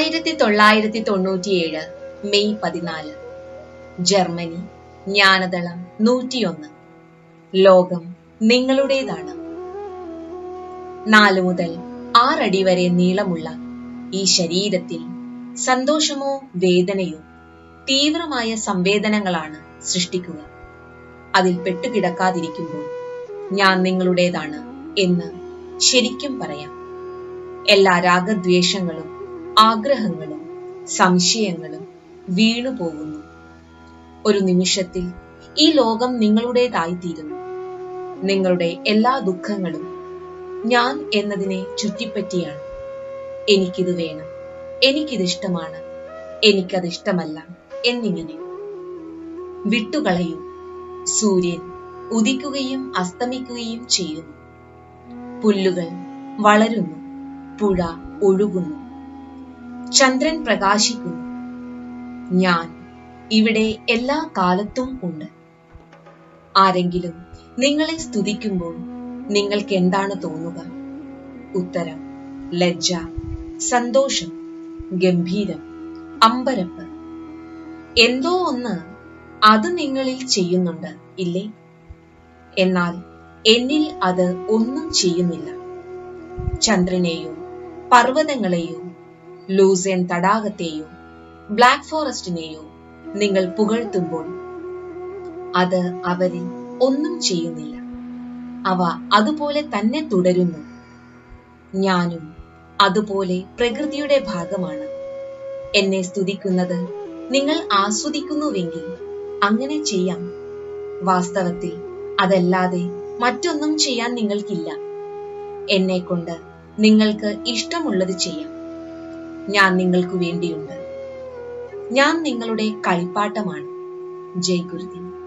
ആയിരത്തി തൊള്ളായിരത്തി തൊണ്ണൂറ്റിയേഴ് മെയ് പതിനാല്. ജർമ്മനി ജ്ഞാനതളം നൂറ്റിയൊന്ന്. ലോകം നിങ്ങളുടേതാണ്. നാല് മുതൽ ആറടി വരെ നീളമുള്ള ഈ ശരീരത്തിൽ സന്തോഷമോ വേദനയോ തീവ്രമായ സംവേദനങ്ങളാണ് സൃഷ്ടിക്കുക. അതിൽ പെട്ടുകിടക്കാതിരിക്കുമ്പോൾ ഞാൻ നിങ്ങളുടേതാണ് എന്ന് ശരിക്കും പറയാം. എല്ലാ രാഗദ്വേഷങ്ങളും ആഗ്രഹങ്ങളും സംശയങ്ങളും വീണുപോകുന്നു ഒരു നിമിഷത്തിൽ ഈ ലോകം നിങ്ങളുടേതായിത്തീരുന്നു. നിങ്ങളുടെ എല്ലാ ദുഃഖങ്ങളും ഞാൻ എന്നതിനെ ചുറ്റിപ്പറ്റിയാണ്. എനിക്കിത് വേണം എനിക്കിതിഷ്ടമാണ് എനിക്കത് ഇഷ്ടമല്ല എന്നിങ്ങനെ. വിട്ടുകളയും സൂര്യൻ ഉദിക്കുകയും അസ്തമിക്കുകയും ചെയ്യുന്നു. പുല്ലുകൾ വളരുന്നു പുഴ ഒഴുകുന്നു. ചന്ദ്രൻ പ്രകാശിക്കുന്നു. ഞാൻ ഇവിടെ എല്ലാ കാലത്തും ഉണ്ട്. ആരെങ്കിലും നിങ്ങളെ സ്തുതിക്കുമ്പോൾ നിങ്ങൾക്ക് എന്താണ് തോന്നുക? ഉത്തരം ലജ്ജ സന്തോഷം ഗംഭീരം അമ്പരപ്പ്. എന്തോ ഒന്ന് അത് നിങ്ങളിൽ ചെയ്യുന്നുണ്ട് ഇല്ലേ? എന്നാൽ എന്നിൽ അത് ഒന്നും ചെയ്യുന്നില്ല. ചന്ദ്രനെയോ പർവതങ്ങളെയോ ലൂസേൻ തടാകത്തെയോ ബ്ലാക്ക് ഫോറസ്റ്റിനെയോ നിങ്ങൾ പുകഴ്ത്തുമ്പോൾ അത് അവരിൽ ഒന്നും ചെയ്യുന്നില്ല. അവ അതുപോലെ തന്നെ തുടരുന്നു. ഞാനും അതുപോലെ പ്രകൃതിയുടെ ഭാഗമാണ്. എന്നെ സ്തുതിക്കുന്നത് നിങ്ങൾ ആസ്വദിക്കുന്നുവെങ്കിൽ അങ്ങനെ ചെയ്യാം. വാസ്തവത്തിൽ അതല്ലാതെ മറ്റൊന്നും ചെയ്യാൻ നിങ്ങൾക്കില്ല. എന്നെ കൊണ്ട് നിങ്ങൾക്ക് ഇഷ്ടമുള്ളത് ചെയ്യാം. ഞാൻ നിങ്ങൾക്ക് വേണ്ടിയുണ്ട്. ഞാൻ നിങ്ങളുടെ കളിപ്പാട്ടമാണ്. ജയ് ഗുരുദേവ്.